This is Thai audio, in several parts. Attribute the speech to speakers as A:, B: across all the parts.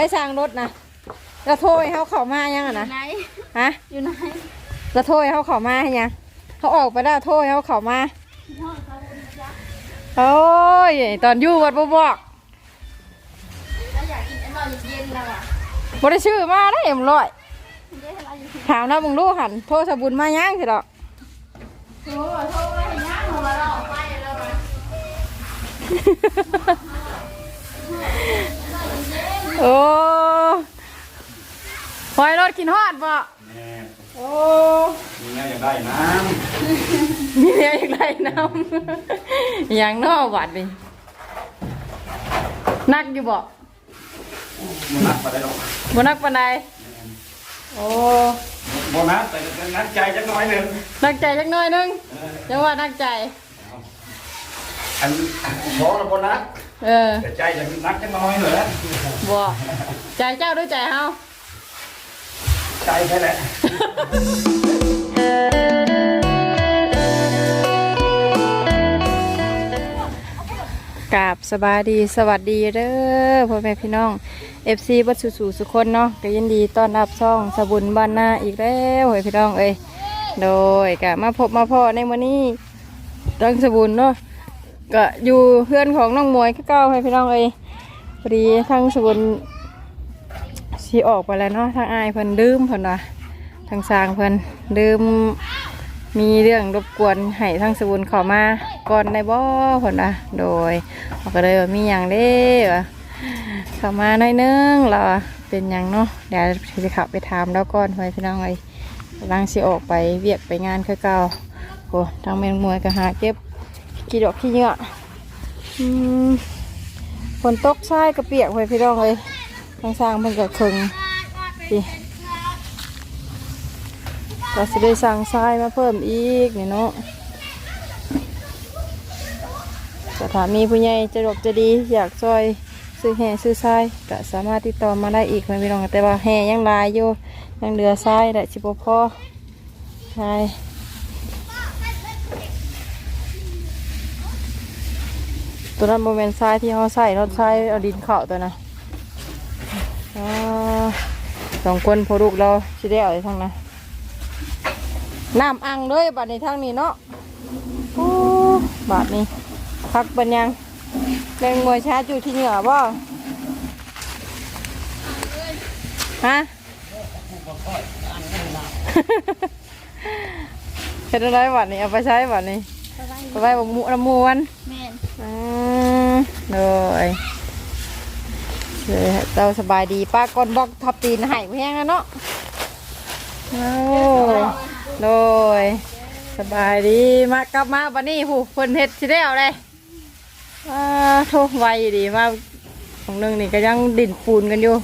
A: ให้สร้างรถนะแล้วโทรให้เขาเข้ามายังอะ
B: อยู่
A: นะ
B: ไหน
A: ฮะ
B: อยู่ไหน
A: แล้วโทรให้เขาเข้ามาให้ยังเขาออกไปแล้วโทรให้เขาเข้ามา
B: ห้องเขาบนจ้ะ
A: โอ้ยตอนอยู่วัดบ่บอก
B: แล้วอยากกินไอ้นอนเย็นๆแล้วอะ
A: บ่ได้ชื่อมาได้เอ็มร้อย
B: เย็นอะไรอยู่ที่
A: ถามนะมึงรู้หันโทรสบุญมายังสิดอก
B: โอ้โหโทรไปเห็นย่างของเราออกไปแล้วมา
A: โอ้หอยรถกินฮอดบ่
C: แม่
A: โอ้
C: มีแม่อยากได้น้
A: มีเมียอีกไรน้ำ อย่างนอกวัดนี่นักอยู่บ่ำ
C: มันนักไปได้หรอก
A: บ่นักปานใดโอ้
C: โบนัสแต่ก็นักใจจักหน้อยหนึ่ง
A: นักใจจักหน่อยหนึง
C: เออ
A: จังว่านักใจ
C: อั นบอกแล้วโบนัส
A: เออ
C: แต่ใจจะนักจักหน้อยเหรอ
A: บ่ใจเจ้าด้วยใจเฮา
C: ใจแค่แหละ
A: กราบสบายดีสวัสดีเด้อพ่อแม่พี่น้อง FC บัดสู่สู่สุคนเนาะก็ยินดีต้อนรับช่องสบุญบ้านนาอีกแล้วเฮ้ยพี่น้องเอ้ยโดยก็มาพบมาพ่อในวันนี้ตั้งสบุญเนาะ ก็อยู่เพื่อนของน้องมวยคือเก้าให้พี่น้องเอ้ยพอดีทั้งสบุญสีออกไปแล้วเนาะทางอายเพิ่นดื่มเพิ่นว่าทางสางเพิ่นดื่มมีเรื่องรบกวนให้ทั้งสบุญเขอมาก่อนได้บ่ผลนะโดยก็เลยว่ามีอย่างเด้วะเข้ามาหน่อยนึงเราเป็นอย่างเนาะเดี๋ยวจะขับไปถามแล้วก่อนไปพี่น้องเลยกำลังสิออกไปเวียกไปงานคือเก่าโอ้ทางเมนมวยก็หาเก็บ กี่ดอกขี้เหงื่ออืมฝนตกทรายกระเปียกไปพี่น้องเลยทางสร้างเพิ่นก็คึงดิก็จะได้สั่งทรายมาเพิ่มอีกนี่เนาะสถานีผู้ใหญ่จะดกจะดีอยากซอยซื้อแห่ซื้อทรายก็สามารถติดต่อมาได้อีกพี่น้องแต่ว่าแห่ยังลายอยู่ยังเหลือทรายได้ชิบพอใช่ ตัวนั้นโมเมนทรายที่เขาใส่รถทรายเอาดินเข่าตัวนะสองคนพอลูกเราชิได้เอาไปทั้งนั้นน้ำอังเลยบาดนี้ทางนี้เนาะโอ้บาดนี้พักเป็นยังแรงมวยชาอยู่ที่เหนือบ่ฮะเฮ็ดอะไรบาดนี้เอาไปใช้บาดนี้
B: สบา
A: ไปไว้บหมูน้ำมูวัน
B: แม่
A: มเลยเลยเจ้าสบายดีป้าก้นบอกทับตีนหายแห้งแล้วเนาะโอ้โดยสบายดีมากลับมาวันนี้ผู้คนเฮ็ดสิได้เอาเลยอ่าโทษไวดีมาของนึงนี่ก็ยังดินปูนกันอยู่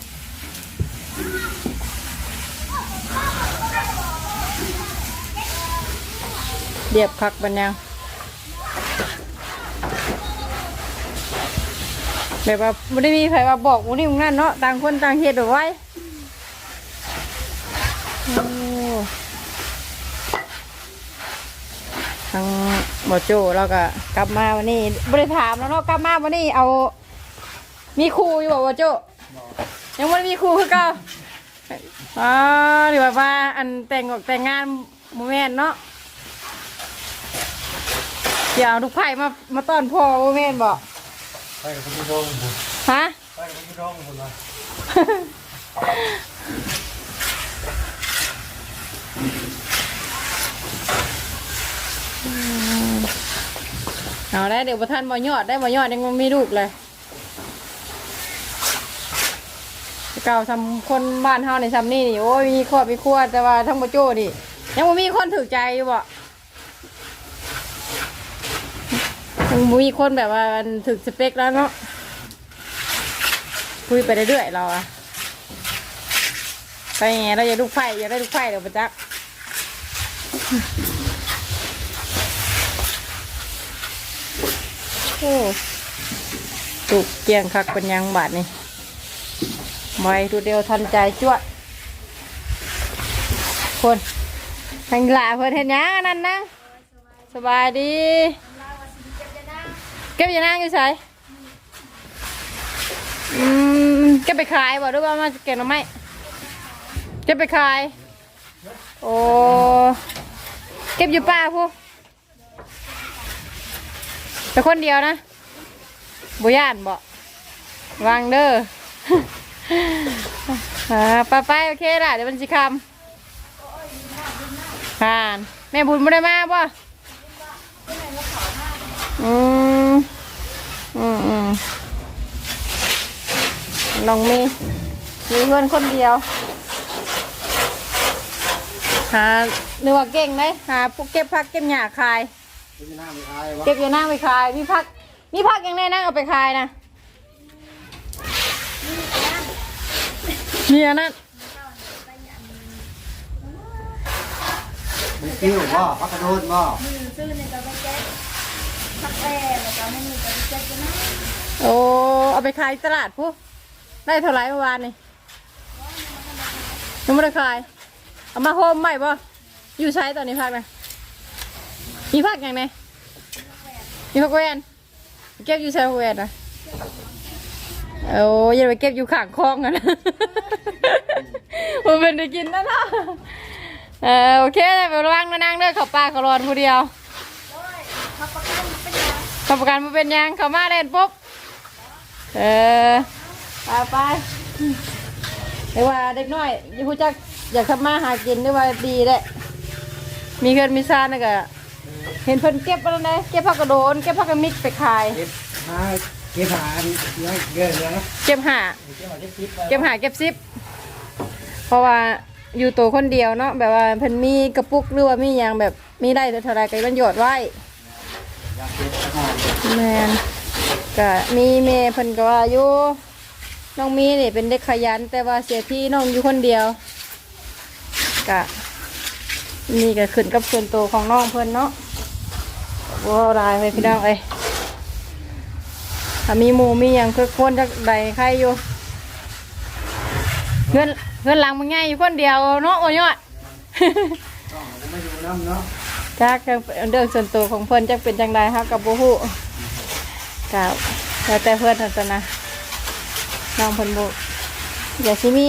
A: เรียบคักบันยัง แบบว่าไม่ได้มีใครมาบอกวันนี้มึงนั่นเนาะต่างคนต่างเหตุเอาไว้ทางบอโจเราก็กลับมาวันนี้บริถามแล้วเนาะกลับมาวันนี้เอา มีครูอยู่บอกบอโจยังไม่มีครูคือก่าอ๋อหรือว่าว่าอันแต่งออกแต่งงานโมเมนเนาะเดี๋ยวเอาลูกไผ่มามาต้อนพ่อโมเมนบอก
C: ไปกับพี่ดง
A: ฮะ
C: ไปกับพี่ดงคนละ
A: เอาได้เดี๋ยวประธานบ่ยอดได้บ่ยอดยังบ่มีลูกเลยเก่าทำคนบ้านเฮาในซ้ำนี่นี่โอ้ยมีครอบมีครัวแต่ว่าทั้งบ่โจ้นี่ยังบ่มีคนถือใจอยู่บ่ยังบ่ มีคนแบบว่าถึกสเปคแล้วเนาะคุยไปเรื่อยๆเราอะไปไงเราอยากลูกไฟอยาได้ลูกไฟเดี๋ยวประจักโอ้ตุกเกียงคักเป็นยังบาทนี่ไว้ตัวเดียวทันใจจวดคนทางหลาเพื่อนเห็นยังนั่นนะสบายดี เก็บยานางอยู่ใส่เก็บไปขายบ่หรือว่ามาเก็บหน่อไม้เก็บไปขาย โอ้ เก็บอยู่ป่าพูแต่คนเดียวนะบุย่านบ่วางเด้ออ่าไปไปโอเคละเดี๋ยวมันสิคำผ่านแม่บุญไม่ได้มาป่ะอืมอืมอืม น้องมีมีเพื่อนคนเดียว หาเนื้อว่าเก่งไหมหาพวกเก็บผักเก็บหญ้าขาย
C: เป็นหน้าไม่อายวะ
A: เก็บอยู่นั่งไปขาย มีผัก มีผักยังไงนั่งเอาไปขายนะนี่อันนั้น
C: มีกิ้วบ่พักกระโดดบ่
B: มือซื้อในกระเป๋าแก๊สพักแอร์แล้วก็ไม่มีกระเป๋าแก๊สกันนะ
A: โอ้เอาไปขายตลาดผู้ ได้เท่าไหร่เมื่อวานนี่ยังไม่ได้ขายเอามาโฮมใหม่ป่ะอยู่ใช้ตอนนี้พักนะมีพักยังไงมีพักแวนเก็บอยู่ใช้พักแวนนะโอ้อยังไปเก็บอยู่ข้างคลองอะนะมันเป็นได้กินนะเนาะเออโอเคไประวังนะนางเด้อเขับปลาเขารอนผู้เดียว
B: พักประกันเป็นยัง
A: ทำประกันมาเป็นยังเขามาเล่นปุ๊บเออ ไปไปเรียกว่าเด็กน้อยอยังพูดจักอยากทำมาหากินด้วยว่าดีแหละมีเงินมีซานนะกะเห็นเพิ่นเก็บอะไรนะเก็บผักกระโดน เก็บผักกระมิดไปขาย
C: เก็บหาเก็บหาอันเยอะเยอะเลยนะ
A: เก็บหา
C: เก็บหาเก็บทิพย์
A: เก็บหาเก็บซิปเพราะว่าอยู่ตัวคนเดียวเนาะแบบว่าเพิ่นมีกระปุกหรือว่ามีอย่างแบบมีได้เท่าไรก็มันหยอดไว้
C: อยากเก็บสักหน่อย
A: แมนก็มีเมย์เพิ่นก็ว่าอยู่ น้องมีนี่เป็นเด็กขยัน แต่ว่าเสียที่น้องอยู่คนเดียวก็นี่ก็ขึ้นกับส่วนตัวของน้องเพิ่อนเนาะว้าวลายไปพี่น้องเอ้ยถ้ามีหมูมีอย่างคือคนจากใดใครอยู่เงินเงินหลังมันง่ายอยู่คนเดียวเนาะโอ้ยยอด
C: ต้องผมไม่ดูน้ำเนาะ
A: จักเรื่องส่วนตัวของเพิ่อนจักเป็นจังไดครับกับบูฮู้กับแล้วแต่เพิ่นนั่นซะนะ น้องเพิ่นบ่อย่าสิมี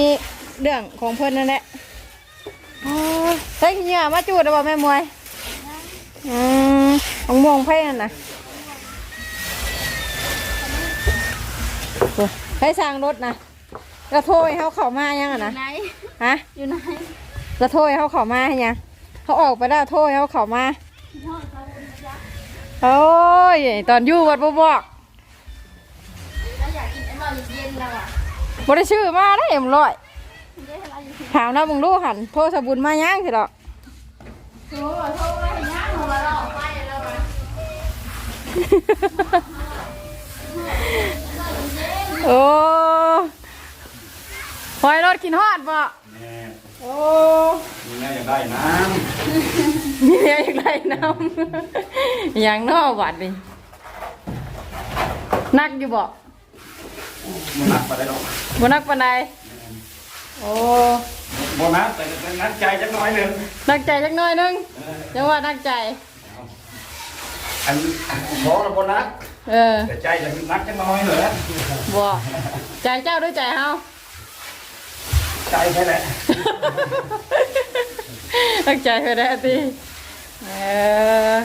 A: เรื่องของเพิ่นนั่นแหละโอ้ยเฮ้ยเหงื่อมาจูดแล้วบ่แม่มวยอืมของม่วงไผนั่นน่ะโอ้ยให้สร้างรถนะแล้วโทรให้เขาเข้ามายังอะนะ
B: ไหน
A: ฮะ
B: อยู่ไหน
A: แล้วโทรให้เขาเข้ามาให้ยังเขาออกไปแล้วโทรให้เขาเข้ามา
B: ห้องเขาบนยักษ์
A: โอ้ยตอนอยู่วัดบ่บอก
B: เย็นๆแล้วอะ
A: บ่ได้ชื่อมาได้เอ็มร้อย
B: เดี๋ยวเราอยู่
A: ถามนะมึงดูหันโทรสบุญมาย่างสิดอก
B: โทรโทรไปเห็นย่างของเราเราออกไปแล้วอะ
A: โอ้หอยรถกินฮอดบ่
C: แม่
A: โอ้
C: มีแม่อยากได้น้
A: มีเมียอีกไรน้ำ อย่างนอกวัดนี่นักอยู่บ่
C: มันนักไปได้หรอก
A: บ่นักปานใดโอ้
C: โบนัสแต่เป็นนักใจจักหน่อยหนึ่ง
A: นักใจจักหน่อยนึงจังว่านักใจ
C: อันท้องแล้วโบนัส
A: เออ
C: แต่ใจจะนักจักหน่อยเหรอ
A: บ่ใจเจ้าด้วยใจเฮา
C: ใจแค่แหละ
A: ตั้งใจไปได้ทีเออ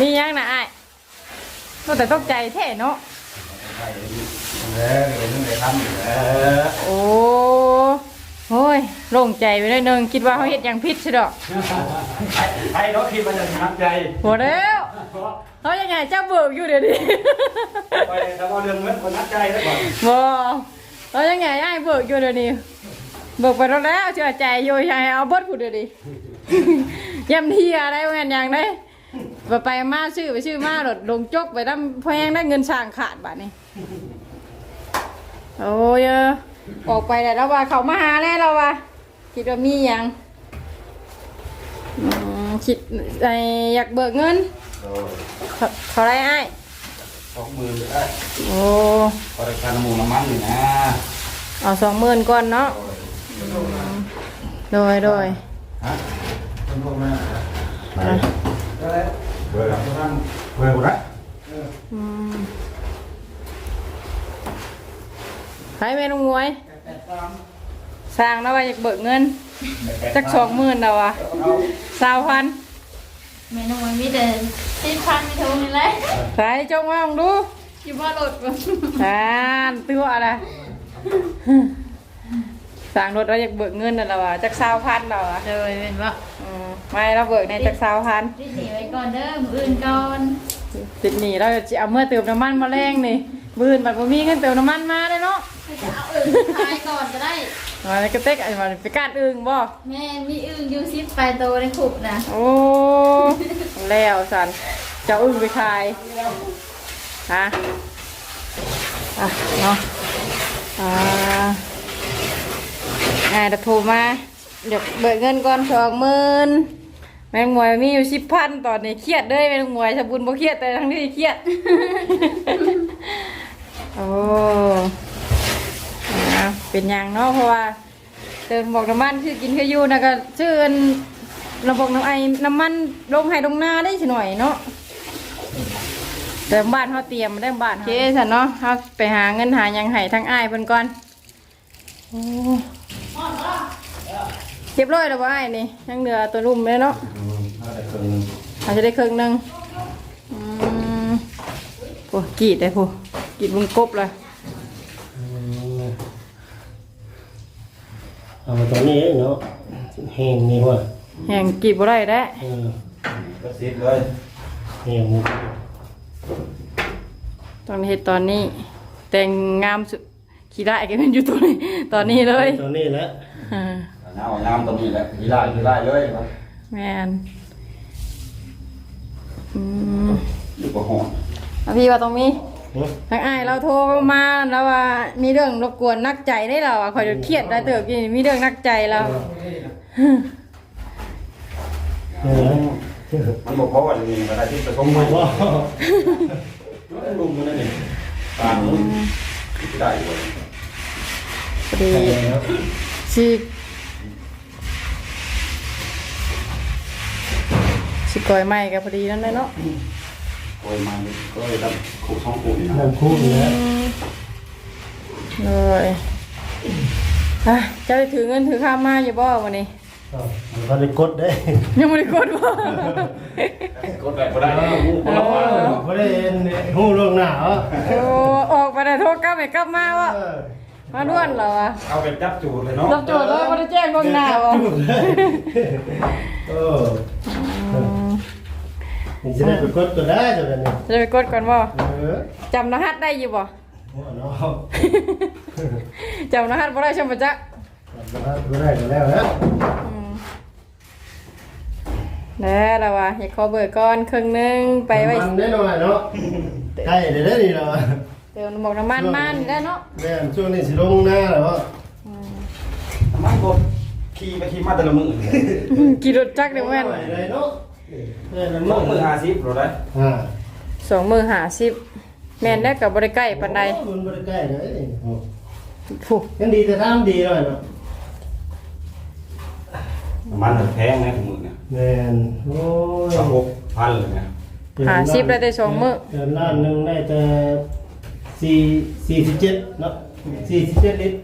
A: มียังนะไอ้ายก็แต่ตกใจแท้เนาะ
C: เออเดี๋ยวนึงเดี๋ยวทำเออ
A: โอ้โอ้ยโล่งใจไปเลยนึงคิดว่าเขาเห็ดหยังพิษใช่ดอก
C: ไอ้รถที่มันจะนักใจ
A: หมดแล้วเขายังไงเจ้าเบิกอยู่เดี๋ยวนี้
C: ไปแต่ว่าเรื่องเงินคนนักใจได้ก่อน
A: บอเขายังไงไอ้ายเบิกอยู่เดี๋ยวนี้เบิกไปแล้วแล้วเชื่อใจอยู่ใช่เอาเบิดผู้เดี๋ยวนี้ยำเทียอะไรวะงั้นอย่างได้ไปไปมาชื่อไปชื่อมาหลดลงจกไปน้ำแพงได้เงินช่างขาดบาทนี่ โอ้ยเออออกไปแล้วว่าเขามาหาแล้วเราว่าคิดว่ามีหยังอืมคิดไออยากเบิกเงิน
C: โอ้ย
A: เท่าเท่าไรไอ้าย
C: สองหมื่นได้
A: โอ้
C: พอได้ค่าน้ำมูกน้ำมันอยู่นะ
A: เอาสองหมื่นก่อนเนาะโดยโดย
C: ฮะต้นพวกนั้นไหนอะไรเบอร์หลังท่านเบอร์กูนะ
A: อืม ไปแม่น้องมวย สร้างแล้วว่าอยากเบิกเงิน จักสองหมื่นแล้ววะสาวพัน
B: เมนูมันมีแต่สิบพันมีเท่านี้เลย
A: ใส่จงมาลองดู
B: อยู่บ้านรถบ่
A: อ่านตัวอะไรสร้างรถเราอยากเบิกเงินนั่นแหละวะจักสาวพันแล้ววะ
B: เลยเป็นว่า
A: อืมไม่เราเบิกในจักสาวพัน
B: รีบหนีไว้ก่อนเด้อมืออื่นก่อน
A: ติดหนีเราจะเอาเมื่อเติมน้ำมันมาแรงนี่ บืนบัดบ่มีเงินเติมน้ำมันมาเลยเนาะ
B: จะเอาอื่นทายก่อนก็ได้
A: มาแล้วก็เต็กไอ้มาไปการอึ่งบ่
B: แม่มีอึ่งอยู่ซิปไปโตในขุบนะ
A: โอ้แล้วสันเจ้าอึ่งไปขายฮะอะเนาะอ่าอ่าเดี๋ยวโทรมาเดี๋ยวเบิกเงินก่อนสองหมื่นแมงมวยมีอยู่สิบพันตอนนี้เครียดเด้วยแมงมวยสบุญบ่เครียดแต่ทั้งที่เครียด โอ้อ่าเป็นอย่างเนาะเพราะว่าเติมบอกน้ำมันชื่อกินคือยู่นะก็ชื่ออนระบบน้ำไอน้ำมันลงให้ลงหน้าได้สิหน่อยเนาะแต่บ้านเขาเตรียมมาได้บ้านโอเคสันเนาะเขาไปหาเงินหาหยังให้ทั้งอ้ายเพิ่นก่อนโอ้เรียบร้อยแล้วบ่อ้ายนี่ยังเหลือตัวรุ่มเลยเนาะ
C: อืมเอาแต่คน
A: อาจจะได้ครึ่งหนึ่งอืมโอ้กรีดเลยพู กรีดบุงกบเลย
D: เอามาตอนนี้เนาะแห้งนี่ว่ะ
A: แห่งกรีดบ่ได้แล้ว
D: เออ
C: ก็ซิดเลย
D: แห้งนี่
A: ตอนเฮ็ดตอนนี้ แต่งงามสุดขี้ได้ก็เป็นอยู่ตัวนี้ตอนนี้เลย
D: ตอนนี้แหละ
A: อ่า
C: น้ำน้ำตรงนี้แหละยีไล่ยีไล่เลยครับ
A: แม่นอืม
C: อยู่กับห้อง
A: เอาพี่ว่าตรงนี้
D: เนาะ
A: ทางอ้ายเราโทรมาแล้วว่ามีเรื่องรบกวนนักใจได้เราอะคอยจะเครียดได้เติบกินมีเรื่องนักใจเรา
D: เออ
C: มันบอกเพราะว่าจะมีอะไรที่ประสม
D: บ
C: มา
D: อกว่า
C: ลุงมันนั่นเองตามนี้ได้อยู่
A: พอดีสิสิกอยใหม่กับพอดีนั่นเลยเนาะ
C: โอยมาก็เลยทำขู่ช่องขู่นี่นะ
D: น้ำคู่นี่แหละ
A: เลยอะเจะได้ถือเงินถือข้ามมาอยู่บ่วันนี้
D: อ้าวมันก็ได้กดได้
A: ยังไม่ได้กดบ่
C: กดแบบก็ได้หูคนละวัน
D: ไม่ได้หูเรื่องหน้าเหรอ
A: โอ้ออกไปได้โทรกลับไปกลับมาวะ
D: เออ
A: มาด้วนเหรอวะ
C: เอาแบบจับจูดเลยเนาะ
A: รับโจทย์เลยไม่ได้แจ้งล่วงหน้าวะ
D: เออมั นจะได้ไปกดก็ได้ตัวนี้
A: จะไปกดก่อนบ่
D: เออ
A: จำรหัสได้อยู่บ่
D: หัวเนาะ
A: จำรหัสบ่ได้ชมปะจ๊ะ
D: ก็ได้ก็แล้วนะ
A: อืมแล้วล่ะวะอยากขอเบิกก่อนครึ่งหนึงไปไว้
D: มันแน่นอนเนาะใกล้เดี๋ยวได้ดีแล้ว
A: เติมน้ำมันน้ำมันมันได้เนาะ
D: แม่ช่วงนี้สิลงหน้าแล้ว
C: มันกดขี่ไปขี่มาแต่ละมือ
A: กี่รถจักรเดี๋ยวแม่น
D: เลยเนาะเออ
C: มือมือหาซิปเราได้
D: อ่า
A: สองมือหาสิบแม่นได้กับบริใกล้ปันใด
D: มันบ่ได้ใกล้เลย
A: ผู้
D: ยังดีแต่ทำดีหน่อยเนาะ
C: มันแพงนะถุงมือเนี่ย
D: แม่นโอ้ย
C: สองหกพันเลยเนี่ย
A: หาสิบได้แต่สองมือ
D: เดือนล้านหนึงได้แต่สี่สี่สิบเจ็ดเนาะสี่สิบเจ็ดลิตร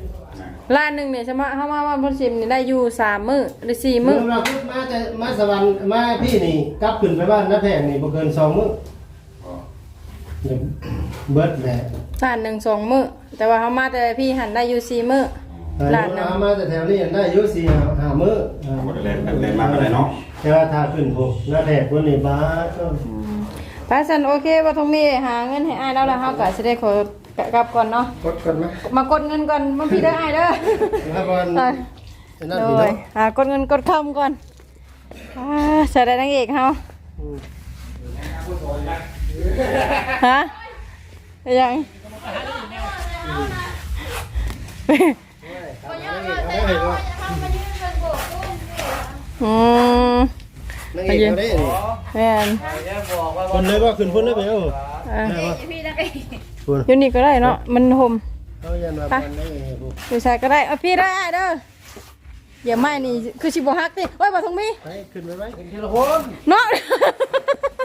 A: ล้านหนึ่งเนี่ยใช่ไหมเข้ามาว่าพ่นซิมนี่ได้อยู่สามมือหรือสี่มื
D: เมื่
A: อ
D: อเราขึ้นมาแต่มาสวรรค์มาพี่นี่กลับขึ้นไปบ้านน้าแพงนี่บ่เกินสองมื้อเดี๋ยวเบิดแหละ
A: ล้านหนึ่งสองมือแต่ว่าเขามาแต่พี่หันได้อยู่สี่มือล้านหนึ่ง
D: เอามาแต่แถวนี้ยังได้อยู่สี่ห้ามื้ออ่า
C: หมดแรงแรงมากเลยเนาะ
D: แต่ว่าถ้าขึ้นพวกหน้าแพงคนนี้บ้าก็
A: พระสันโอเคว่าทงมีหาเงินให้อ้ายแล้วแล้วเขาก็จะได้ขอ กลับก่อนเนาะ
D: กดก่อนไหม
A: มากดเงินก่อนมาพี่ได้ออ้ายเด้อ
D: แล้วก่อน
A: ไป
D: ไอ้นั่น
A: โด
D: พี่
A: ย
D: เนาะ
A: หากดเงินกดคำก่อนอ่าใส่ได้นางเอกเฮาฮะยังอืม
D: นั่งเอกเขาได้นี่
A: แม่น
D: คนเลยว่าขึ้นพุ่นได้ไหมเอ้า
A: อะ
D: ได้ปะ
B: พี่นักเอ ง
D: พุ่น
A: อยู่นี่ก็ได้เนาะมันห่ม
D: เขายันว่าพันได้ไงพวก
A: อยู่ใส่ก็ได้เอาพี่ได้เด้ออย่าไม่นี่คือชิบฮักดิโอ้ยบ่ทงมี
D: ไปขึ้นไปไหมทีละคน
A: เนาะ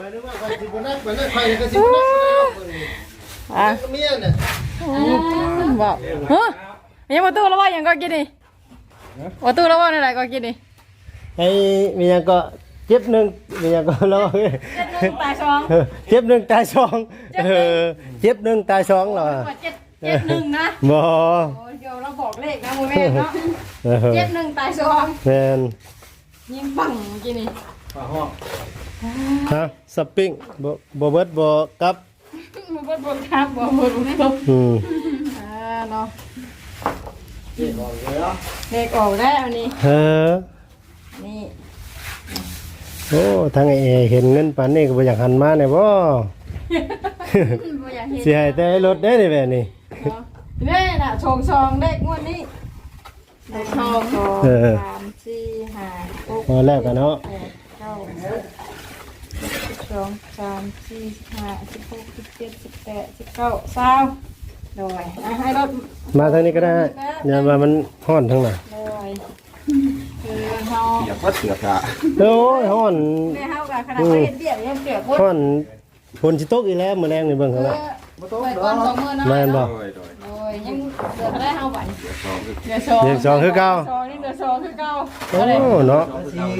D: ไปนึกว่าไปสิบนักไปนั่นไปก็สิบนัก
A: อะ
D: เมียน่ะ
A: บอกเฮ้ยยังประตูแล้วว่ายังก็กินดิประตูแล้วว่าอะไรก็กินดิ
D: ไอ้มีหยังก็ เจ็บหนึ่งมีหยังก็รอ
A: เจ็ดหนึ่งตายสอง
D: เออเจ็บหนึ่งตายสองเออเจ็บหนึ่งตายสองเหรอ
A: เจ็ดเจ็ดหนึ่งนะ
D: บ่
A: โอ้ยเดี๋ยวเราบอกเลขนะมูแม่เนาะ
D: เออ
A: เจ็ดหนึ่งตายสอง
D: แม่น
A: ยิงบังกินนี่
C: ฝาห้อง
D: ฮะสปริงบ่บ่เบิดบ่กลับ
A: มาบดบดครับบดบดบด
D: อืม
A: อ่าเนาะ
C: เจ็บบอกเลยเนาะ
A: เลขออกได้วันนี้
D: เออ
A: นี่
D: โอ้ทางไอ้เอเห็นเงินปานนี้ก็บ่อยากหันมาแน่บ่
A: บ่อยากเห็น
D: สิให้แต่รถได้นี่แบบนี้
A: เนาะนี่น่ะชงชองเลขงวดนี้เลขชองสอง
D: เออ
A: สามสี่ห้าหก
D: พอแล้วกันเนาะ
A: แปดเก้าสิบสองสามสี่สิบห้าสิบหกสิบเจ็ดสิบแปดสิบเก้าสามโดยอะให้รถ
D: มาทางนี้ก็ได้อย่าว่ามันฮ้อนทั้งนั้น
A: โดยคือ เฮา
C: อย่าพัดเสือกอะ
D: โอ้ยฮ้อน
A: แม่เฮากับขนาดเขาเห็นเบี้ยยังเปียกหมด
D: ฮ้อนฝนสิตกอีกแล้วมื้อแรงนี่เบิ่ง
A: เอ
D: เขา
A: อ
D: ว่า
A: ไปก่อนสองมื้อนะ
D: แม่นบ่
C: โดยโดย
A: โดยยังเดือดได้เฮาบัด
C: เดี๋ยวสองคือ
A: เดือดสอง
D: เดือดสองคือเก่า
A: สองนี่เดือดสองคือเก่า
D: โอ้เนาะ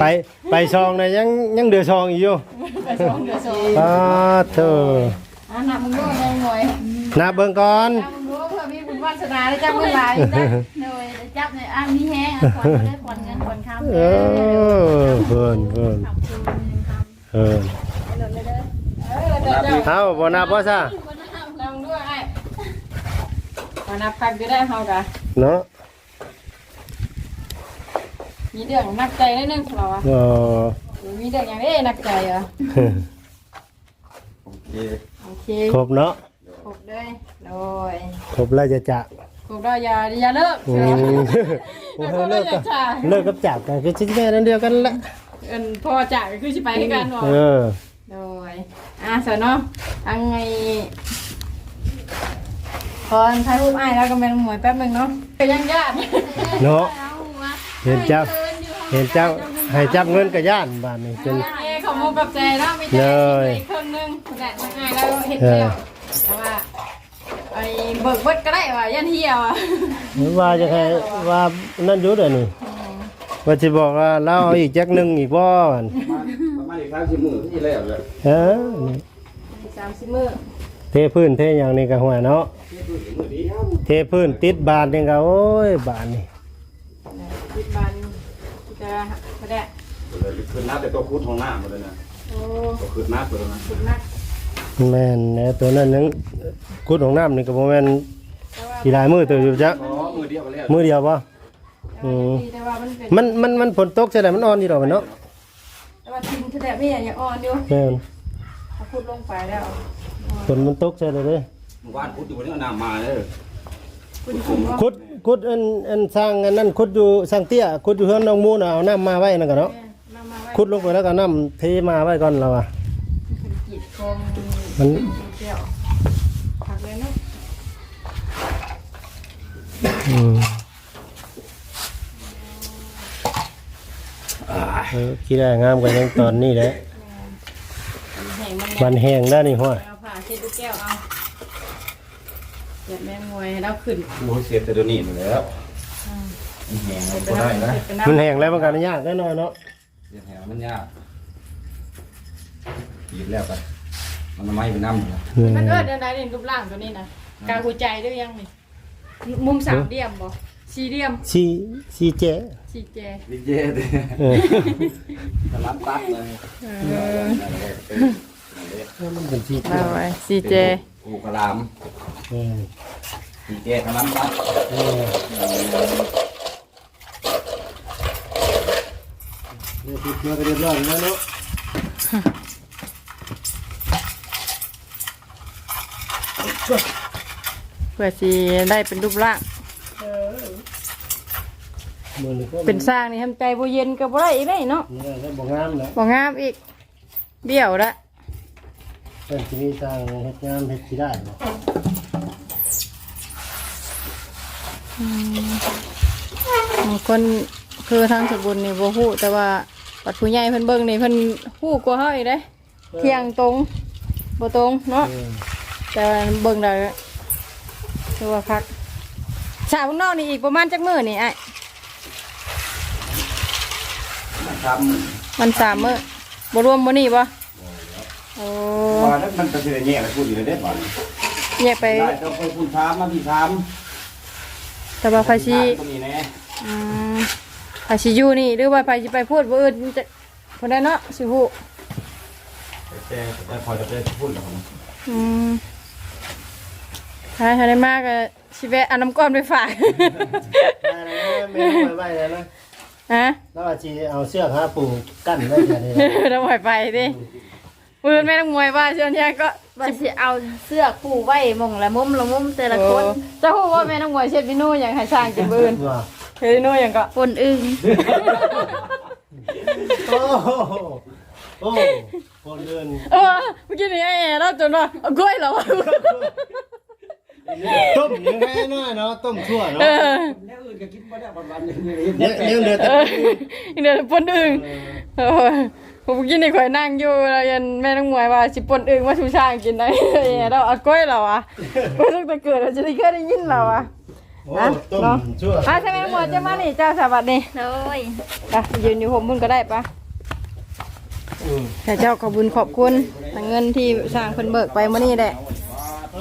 D: ไปไปซองน่ะยังยังเดือซองอีกอยู่
A: เดือดสองเดือดสอง
D: อ้าเธอ
A: อะนับมึงด้วยแม่หน่วย
D: นับเบิ่งก่อน
A: นับมึงด้ วยเพื่อมีบุญวาสนาได้จับเงินหลายได้
B: โดยจับในอ่างนี้แห้งอะขอนได้ขอนเงินขอนคำ
D: เออเพิ่นเพิ่นเออ
A: เออเดี๋ยวเดี๋ยว
D: เอาบ่นับบ่ซะ
A: นับมึงด้วยไอ้มานับพักก็ได้เฮากะ
D: เนาะ
A: มีเรื่องนักใจนิดนึงเราอะ
D: เออ
A: มีเรื่องอย่างนี้นักใจเหรอ
C: โอเค
A: โอเค
D: ครบเนาะ
A: ครบเลยโดย
D: ครบแล้วจะจะ
A: ครบแล้วอย่าอย่าเลิก
D: อืมโอ้โหเลิกกับเลิกกับจักกันคือชิ้นแม่นั่นเดียวกันแหละ
A: เอินพ่อจ่ายก็คือสิไปด้วยกันบ่
D: เออ
A: โดยอะเสร็จเนาะอังไงพอถ่ายรูปอ้ายแล้วก็แม่นหมวยแป๊บหนึงเนาะก็ยังญาติ
D: เนาะเห็นเจ้าเห็นเจ้าให้จับเงินกับย่านบ้านนี่จน
A: เอ้ขอมูกับใจเนาะมีใจ
D: เลย
A: อีกครึ่งหนึงแต่ทางอ้ายแล้วเห็นแล้ว แต่ว่าไอ้เบิกเบิดก็ได้ว่ายันเหี่ยวอะ
D: ว่าจะให้ว่านั่นอยู่เด้อนี่ว่าสิบอกว่าเราเอาอีกจักหนึงอีกบ่อัน
C: ประมาณอีกครั้งสิบหมื่นที่แล้วเลย
D: เออนี่
A: สามสิบมื้อ
D: เทพื้นเทหยังนี่ก็หัวเนาะ
C: มือเดียว
D: เทพื้นติดบานนี่ก็โอ้ยบานนี่
A: สิบวันจะไม่ได้
C: เลยคืนน้ำแต่ตัวคุดของน้ำหมดเลยนะ
A: โอ้
C: ตัวคืนน้ำตัวนั้น
A: สุดนัก
D: แม่นแหน่ตัวนั้นยังกุดของน้ำนี่ก็บ่แม่น
A: แต่ว่า
D: กี่หลายมือตัวอยู่จัก
C: อ๋อมือเดียวไปแล้ว
D: มือเดียวบ่อืม
A: แต่ว่ามันเป็น
D: มันมันมันฝนตกใช่ไหมมันอ่อนอยู่ดอกมันเนาะ
A: แต่ว่าทินแท้ๆนี่ยังอ่อนอยู่
D: แม่น
A: ถ้าพูดลงไปแล้ว
D: ฝนมันตกใช่เลยเด้
C: เมื่อวานคุดอยู่วันนี้เอาน้ำมาเลย
A: คุณคุณว่า
D: ขุดขุดอันอันสร้างอันนั้นขุดอยู่สร้างเตี้ยขุดอยู่เฮือนน้องมูน่ะเอาน้ำมาไว้นั่นก็เนาะ
A: นำมาไว้
D: ขุดลงไปแล้วก็น้ำเทมาไว้ก่อนเราอะ
A: เป็นกีดคม
D: มัน
A: เกี่ยวผักเลยเนาะ
D: อืมเออคิดได้งามกว่ายังตอนนี้แหละ
A: แห้งมัน
D: มันแห้งได้วนี่ห้อย
A: เอาผ่าเช็ดลูกแก้วเอาเดี๋ยวแม่งวยแล้วขึ้น
C: โอ้ยเสียแต่ตัวนี้หมดแล้วแหงมันก็ได้นะ
A: เสร็จเป็น
D: มัน
A: น้ำ
D: แห้งแล้วมันก็ยากแน่นอนเนาะ
C: เสียแหงมันยากหยิบแล้วกัน มันไม่ไปน้ำเลย
A: มันเอิดอะไรในรูปร่างตัวนี้นะกาหัวใจด้วยยังนี่มุมสามเหลี่ยมบ่สี่เหลี่ยม
D: สีสีเจ๊
A: สี่แจ
C: ดิเย่ดิ
D: เออก
C: ระลับตัดเลย
D: มันเป็นสีเจ๊
A: เอาไว้สี่แจ
C: กูกระลาม
D: เออ
C: ดิเย่กระลับตัด
D: เออเดี๋ยวติดมาก็เรียบร้อยแล้วเนาะ
A: เพื่อสีได้เป็นรูปร่าง
D: มือนี่ก็
A: เป็นสร้างนี่ทำใจบ่เย็นก็บ่ได้อีกได้เนาะ
D: เนี่ยก็บ่งามแล้ว
A: บ่งามอีก เบี้ยวละ
D: เป็นที่มีทางเฮ็ดงามเฮ็ดที่ได้เนาะ
A: บางคนคือทางสบุญนี่บ่ฮู้แต่ว่าปัดผู้ใหญ่เพิ่นเบิ่งนี่เพิ่นฮู้กว่าเฮาอีกเด้เที่ยงตรงบ่ตรงเนาะ
D: เออ
A: แต่ว่าเบิ่งได้คือว่าคักสาวข้างนอกนี่อีกประมาณจักมื้อนี่ไอ้
C: ท
A: มันสามมื้อบ่รวมบ่นี่บ่โอ้ำ
C: ว่าแล้วมันจะเป็นแง่อะไรพูดอยู่ในเด็ดบ่อน
A: แยกไป
C: ได้ต้องไปพูดถามมาพี่ถาม
A: แต่ว่าไฟสิ
C: ตรงนี้แน่
A: อืมไฟสิอยู่นี่หรือว่าไฟสิไปพูดบ่อื่นจะคนใดเนาะสิฮู้
C: แต่แต่พอจะไปพูดกับผม
A: อืม ถ้าถ้าได้มากก็สิแวะเอาน้ำก้อนไปฝาก
D: ได้แล้วแม่ไว้ไว้แล้วนะ
A: ฮะ
D: แล้วว่าสิเอาเสื้อผ้าปูกั้นไว้แค่นี้
A: เราปล่อยไปดิปืนแม่ต้องมวยว่าเชียวเนี่ยก็
B: ว่าสิเอาเสื้อผูไว้หมองละมุมละมุมแต่ละคน
A: โอ้เจะพูดว่าแม่ต้องมวยเช็ดพี่นู่อย่างให้สร้างกินปืน
D: ว่า
A: เฮ้ยพี่นู่อย่างก็
B: คนอึ้ง
D: โอ้โหโอ้คนเดิน
A: เออเมื่อกี้นี่ไอ้เราจนว่าเอากล้วยเหรอวะ
D: ต้มยังไงน้อยเนาะต้มชั่ว
A: เอ
D: เนาะ
A: อ
C: เนี่ยอื่นก็กินบ่ได้วันๆนึง
D: เลี้ยงเลี้ยงเดือ
A: เอ
D: แต่
A: อเดี๋ยวปนอึ่งเออผมเมื่อกี้นี่ข่อยนั่งอยู่แล้วยันแม่ต้องมวยว่าสิปนอึ่งมาชูช่างกินได้เอ้ยเราเอากล้วยเหรอวะเพิ่งตั้งแต่เกิดเราจะได้เคยได้ยินเหรอวะ
D: โอ้ต้มชั่ว
A: อะใช่ไหมหมวดจะมานี่เจ้าสวัสดี
B: เลย
A: ไปยืนอยู่ผมบุญก็ได้ปะ
D: อืม
A: แต่เจ้าขอบุญขอบคุณทางเงินที่สร้างเพิ่นเบิกไปเมื่อนี้แหละ
C: เป็น ไ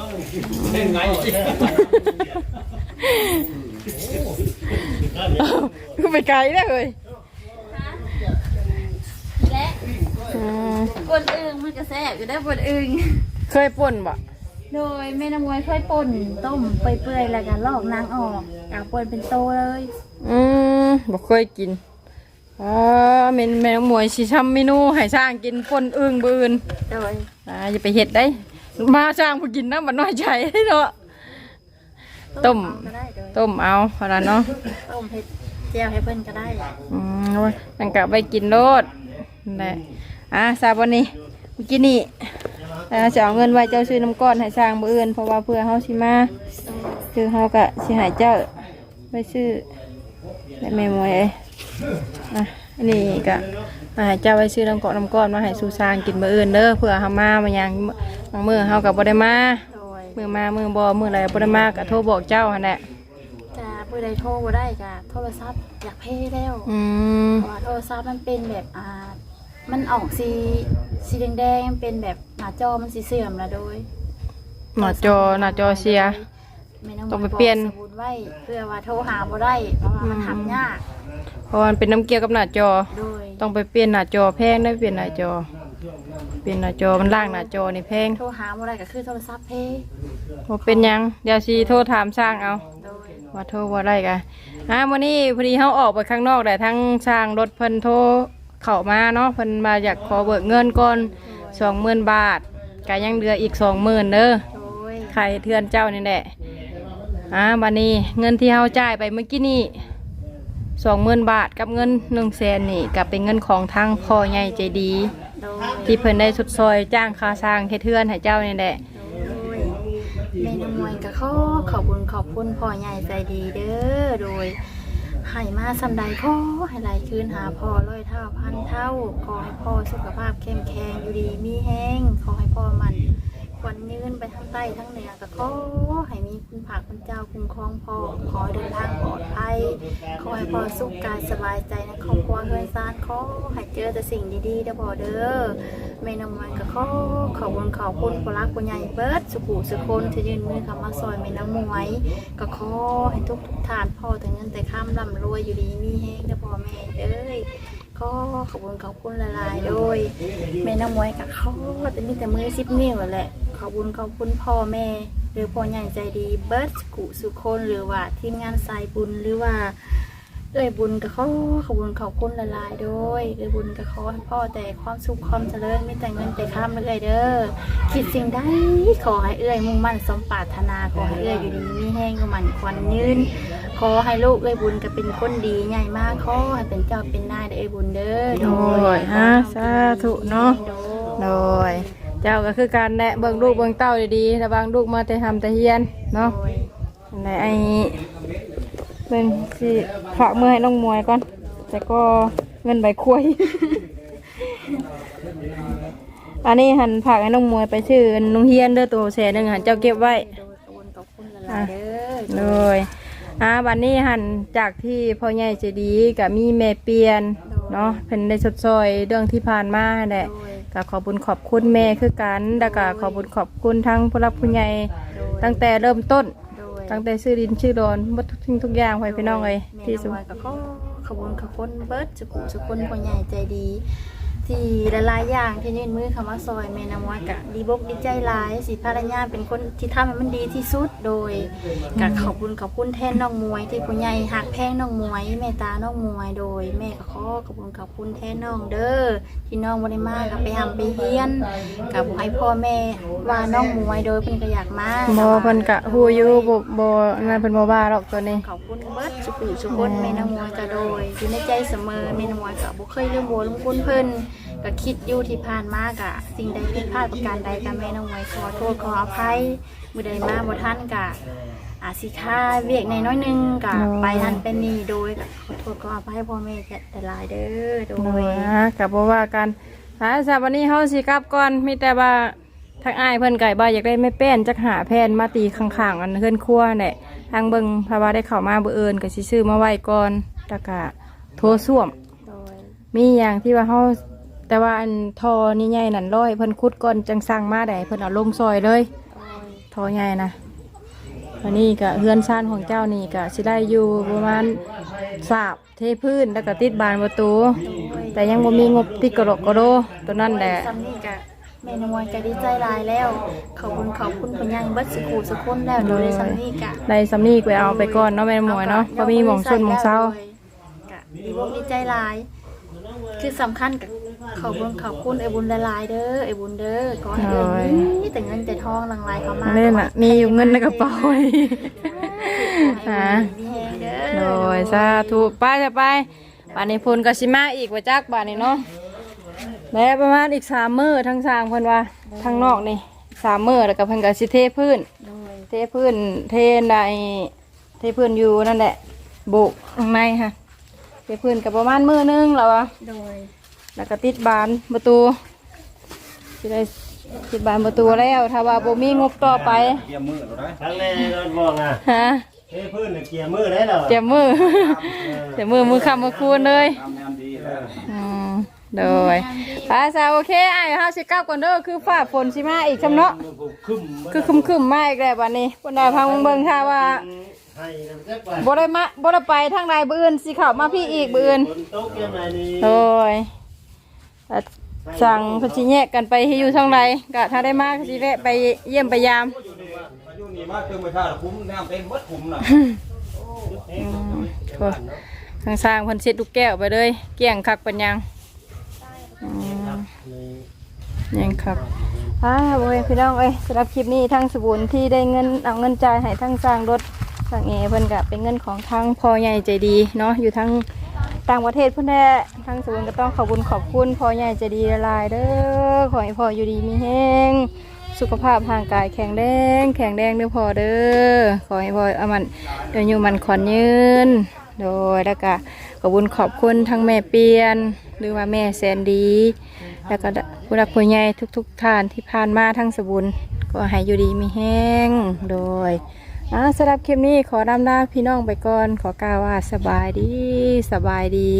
C: ง
A: ก็ไปไกลได้เลย
B: และ
A: อืม
B: คนอึงมันก็แซ่บอยู่ได้คนอึง
A: เคยป่นบ่
B: โดยแม่น้ำมวยค่อยป่นต้มเปื่อยๆแล้วก็ลอกนางออกกาป่นเป็นโตเลย
A: อืมบ่เคยกินอ๋อเมนแม่น้องหมวยสิทำเมนูให้สร้างกินป่นอึงบืน
B: โดย
A: อ่าอย่าไปเฮ็ดได้ มาสร้างผู้กินน้ำมันน้อยใจเนาะต้ม
B: เอาก็ได้โดย
A: ต้มเอาพอละเนาะ
B: ต้มเผ็ดแจ่วให้เพิ่นก็ได้
A: อืมเอาไว้ตั้งกะไปกินโลดนั่นแหละอะทราบวันนี้เมื่อกี้นี่เอ่อจะเอาเงินไว้เจ้าซื้อน้ำก้อนให้สร้างมืออื่นเพราะว่าเพื่อเฮาสิมาคือเฮากะสิใหายเจ้าไปซื้อและแม่มวยเอ้ยอะอันนี้กะ มาให้เจ้าไว้ซื้อน้ำก้อนน้ำก้อนมาให้สู่สร้างกินมืออื่นเด้อเพื่อเฮามามาอย่างบางมือเฮากับบ่ได้มา
B: โดย
A: มือมามือบ่มืออะไรบ่ได้มากะโทรบอกเจ้าหั่นแหละ
B: จะเมื่อใดโทรบ่ได้ก็โทรศัพท์อยากเพ่แล้ว
A: อืม
B: เพราะว่าโทรศัพท์มันเป็นแบบอ่ามันออกสีสีแดงๆมันเป็นแบบหน้าจอมันสีเสื่อมแล้วโดย
A: หน้าจอหน้าจอเสีย
B: แม่
A: ต้องไปเปลี่ยน
B: บอกสมุดไว้เพื่อว่าโทรหาบ่ได้เพราะว่ามันทำยาก
A: เพราะมันเป็นน้ำเกลียวกับหน้าจอ
B: โดย
A: ต้องไปเปลี่ยนหน้าจอแพงได้เปลี่ยนหน้าจอ เปลี่ยนหน้าจอมันล่างหน้าจอนี่แพง
B: โทรหาบ่ได้ก็คือโทรศัพท์เพ่
A: บ่เป็นหยังเดี๋ยวสิโทรถามสร้างเอา
B: โดย
A: ว่าโทรบ่ได้กะอ่ามื้อนี้พอดีเฮาออกไปข้างนอกได้ทั้งสร้างรถเพิ่นโทรเข้ามาเนาะเพิ่นมาอยากขอเบิกเงินก่อน20,000บาทก็ยังเหลืออีก20,000เด้อ
B: โดย
A: ใครเทือนเจ้านี่แหละอ่าบัดนี้เงินที่เฮาจ่ายไปเมื่อกี้นี่ 20,000บาทกับเงิน100,000นี่ก็เป็นเงินของทางพ่อใหญ่ใจดี
B: โดย
A: ที่เพิ่นได้สุดซอยจ้างคาสร้างเฮ็ดเทือนให้เจ้านี่แหละ
B: โดยแม่น้ำมวยก็ขอขอบคุณขอบคุณพ่อใหญ่ใจดีเด้อโดยให้มาสำใดขอให้ไหลคืนหาพ่อร้อยเท่าพันเท่าขอให้พ่อสุขภาพเข้มแข็งอยู่ดีมีแห้งขอให้พ่อมัน ควันยืนไปทั้งใต้ทั้งเหนือก็ขอให้มีคุณผาคุณเจ้าคุ้มครองพ่อขอเดินทางปลอดภัยขอให้พ่อสุขกายสบายใจในครอบครัวเฮือนซานขอให้เจอแต่สิ่งดีๆเด้อพ่อเด้อแม่น้องมันก็ขอขอบคุณขอบคุณผู้รักผู้ใหญ่เบิร์ดสุขุสุคนที่ยืนมือคำมาซอยแม่น้ำมวย ก็ขอให้ทุกทุกทานพ่อแต่เงินแต่ข้ามร่ำรวยอยู่ดีมีแห้งเด้อพ่อแม่เอ้ย ก็ขอบคุณขอบคุณหลายๆโดยแม่น้ำมวยกับเขาแต่มีแต่มือสิบนิ้วแหละขอบคุณขอบคุณพ่อแม่ หรือพ่อใหญ่ใจดีเบิร์ดสุขุสุคนหรือว่าทีมงานสายบุญหรือว่าเอ้ยบุญกับเขาขอบคุณขอบคุณละลายๆด้วยเอ้ยบุญกับเขาพ่อแต่ความสุขความเจริญไม่แต่เงินแต่ข้ามเอ้ยเด้อคิดสิ่งใดขอให้เอ้ยมุ่งมั่นสมปรารถนาขอให้เอ้ยอยู่ดีมีแห้งกับมันควันยืน ขอให้ลูกเอ้ยบุญก็เป็นคนดีใหญ่มากขอให้เป็นเจ้าเป็นนายเด้อเอ้ยบุญเด้อ
A: โดยฮะสาธุเนาะ
B: โด
A: โดยเจ้าก็คือการแนะเบิ่งลูกเบิ่งเต้าดีๆระวังลูกมาแต่ทำแต่เฮียนเนาะ
B: ย
A: ในไอ้เป็นสิฝากมือให้น้องมวยก่อน แต่ก็เงินใบคุยอันนี้หันผักให้น้องมวยไปชื่อน้องเฮียนเด้อตัวแสนหนึ่งหันเจ้าเก็บไว้
B: โดยขอบคุณขอบคุณละลายๆเด้อ
A: เลย อ่าวันนี้หันจากที่พ่อใหญ่ใจดีกับมีแม่เปลี่ยนเนาะเพิ่นได้ชดซอยเรื่องที่ผ่านมาแหละ
B: โดย
A: ก็ขอบุญขอบคุณแม่คือกันแล้วก็ขอบุญขอบคุณทั้งผู้รับผู้ใหญ่
B: โดย
A: ตั้งแต่เริ่มต้น
B: โดย
A: ตั้งแต่ซื้อดินชื่อโดนหมดทุกสิ่งทุกอย่างไว้พี่น้องเลย
B: แม่
A: ที่
B: น้
A: สุ
B: อง
A: ด
B: มวยก็ขอขอบคุณขอบคุณเบิร์ดสุขุสุขุนพ่อใหญ่ใจดี ที่หลายๆอย่างที่ยื่นมือเข้ามาซอยแม่น้องมวยกะดีบกดีใจหลายสิภรรยาเป็นคนที่ทำให้มันดีที่สุดโดยกะขอบคุณขอบคุณแทนน้องมวย ที่พ่อใหญ่หักแพงน้องมวยแม่ตาน้องมวยโดย แม่ก็ขอขอบคุณขอบคุณแทนน้องเด้อที่น้องบ่ได้มากับไปหำไปเฮียนกับให้พ่อแม่ว่าน้องมวยโดยเพิ่นก็อยากมา
A: บ่เพิ่นกะฮู้อยู่บ่บ่นั่นเพิ่นบ่ว่าหรอกตัวนี้
B: ขอบคุณเบิร์ดสุขุสุคนแม่น้องมวยก็โดยอยู่ในใจเสมอแม่น้องมวยก็บ่เคยลืมบัวลืมคุณเพิ่น ก็คิดอยู่ที่ผ่านมากะสิ่งใดผิดพลาดประการใดกับแม่น้องมวยขอโทษขออภัยมื้อใดมาบ่ทันกะอาจสิค่าเวียกในน้อยหนึงกะไปทันเป็นนี่โดยก็ขอโทษขออภัยพ่อแม่แต่หลายเด้อโด
A: โอ้
B: ย
A: ยกับบ่ว่ากันหาซะวันนี้เฮาสิกลับก่อนมีแต่ว่าทางอ้ายเพิ่นไก่บ่าอยากได้แม่แป้นจักหาแผ่นมาตีข้างๆอันเฮือนครัวแหละทางเบิ่งเพราะว่าได้เข้ามาเบ่เอิญก็สิซื้อมาไว้ก่อนแล้วก็โทรส้วม
B: โดย
A: มีอย่างที่ว่าเฮา แต่ว่าอันทอนี่ใหญ่นั่นร้อยเพิ่นขุดก่อนจังสร้างมาได้เพิ่นเอาลงซอยเลย
B: โดย
A: ทอใหญ่นะอันนี้ก็เฮือนซ่านของเจ้านี่ก็สิได้อยู่ประมาณสาบเทพื้นแล้วก็ติดบานประตู แต่ยังบ่มีงบติดกระโดกกระโดตัวนั่นแหละ
B: ซ้ำนี่กะแม่น้องมวยก็ดีใจหลายแล้วขอบคุณขอบคุณพ่อใหญ่เบิร์ดสุขุสุคนแล้วโดยซ้ำนี่กะ
A: ได้สำนีไปเอาไปก่อนเนาะแม่หมวยเนาะเพราะมีหมองส่วนหมองเศร้า
B: กะดีบกดีใจหลาย คือสำคัญกับ ขอบคุณขอบคุณไอ้บุญหลายๆเด้อไอ้บุญเด้อขอให้เอ้ยมีแต่เงินแต่ทองหลังไหลเข้ามา
A: เล่นอะมีอยู่เงินในกระเป๋า
B: ฮะ
A: ฮะ
B: มีแฮงเด้อ
A: โดยสาธุไปจะไปบานนี้พูนก็สิมาอีกว่าจักบานนี้เนาะแล้วประมาณอีกสามมื้อทั้งสร้างเพิ่นว่าทั้งนอกนี่สามมื้อแล้วก็เพิ่นก็สิเทพื้น
B: โดย
A: เทพื้นเทในเทพื้นอยู่นั่นแหละบุกข้างในค่ะเทพื้นกับประมาณมื้อนึงแล้วอะ
B: โดย
A: แล้วก็ติดบานประตูสิได้ติดบานประตูแล้ว ถ้าว่าบ่มีงบต่อไป
C: เตรียมมือเราได้
D: ครั้งแรกเราบอกอะ
A: ฮะ
D: เฮ้ยพื้นน่ะเกียร์มือได้เหรอ
A: เจ็บมือเจ็บมือมือคำมือคูณเลย
C: ทำงานดีแล้ว
A: อืมโดยภาษาโอเคไอ้เฮาสิกลับก่อนเด้อคือฟ้าฝนสิมาอีกจำเนาะ
D: คึม
A: คือคึมๆมาอีกแล้วบัดนี้เพิ่นได้พังเบิ่งค่ะว่า
D: ให้น้ำแซ่บไป
A: บ่ได้มาบ่ได้ไปทางใดบื้ออื่นสิเข้ามาพี่อีกบื้ออื่น
D: ฝนตกยังไงนี่
A: โดย อะสั่งเพนสิแยกกันไปให้อยู่ทางใดก็ถ้าได้มาก็สิแวะไปเยี่ยมไปยาม
C: อายุนี่มากเติมไปท่าคุ้มแนมเต็มเบิดคุ้มน่ะ
A: อืมโถ่ทางสร้างเพิ่นเช็ดลูกแก้วไปเลย เกลี้ยงคักปัญญังอืมยังครับอ่าโอ้ยพี่น้องเอ้ยสำหรับคลิปนี้ทั้งสบุนที่ได้เงินเอาเงินจ่ายให้ทั้งสร้างรถสร้างเอเพิ่นก็เป็นเงินของทั้งพ่อใหญ่ใจดีเนาะอยู่ทั้ง ต่างประเทศพิ่นแท้ทั้งสบุนก็ต้องขอบคุญขอบคุณพ่อใหญ่ใจดีหลายเด้อขอให้พ่ออยู่ดีมีแห้งสุขภาพร่างกายแข็งแรงแข็งแรงเด้อพ่อเด้อขอให้พ่อเอามันเดี๋ยวอยู่มันขอนยืน โดยแล้วก็ขอบคุญขอบคุณทั้งแม่เปียน หรือว่าแม่แสนดี แล้วก็ผู้รักผู้ใหญ่ทุกๆท่านที่ผ่านมาทั้งสบุญก็ให้อยู่ดีมีแห้งโดย อ่าสำหรับคลิปนี้ขอดำลาพี่น้องไปก่อน ขอกล่าวว่าสบายดีสบายดี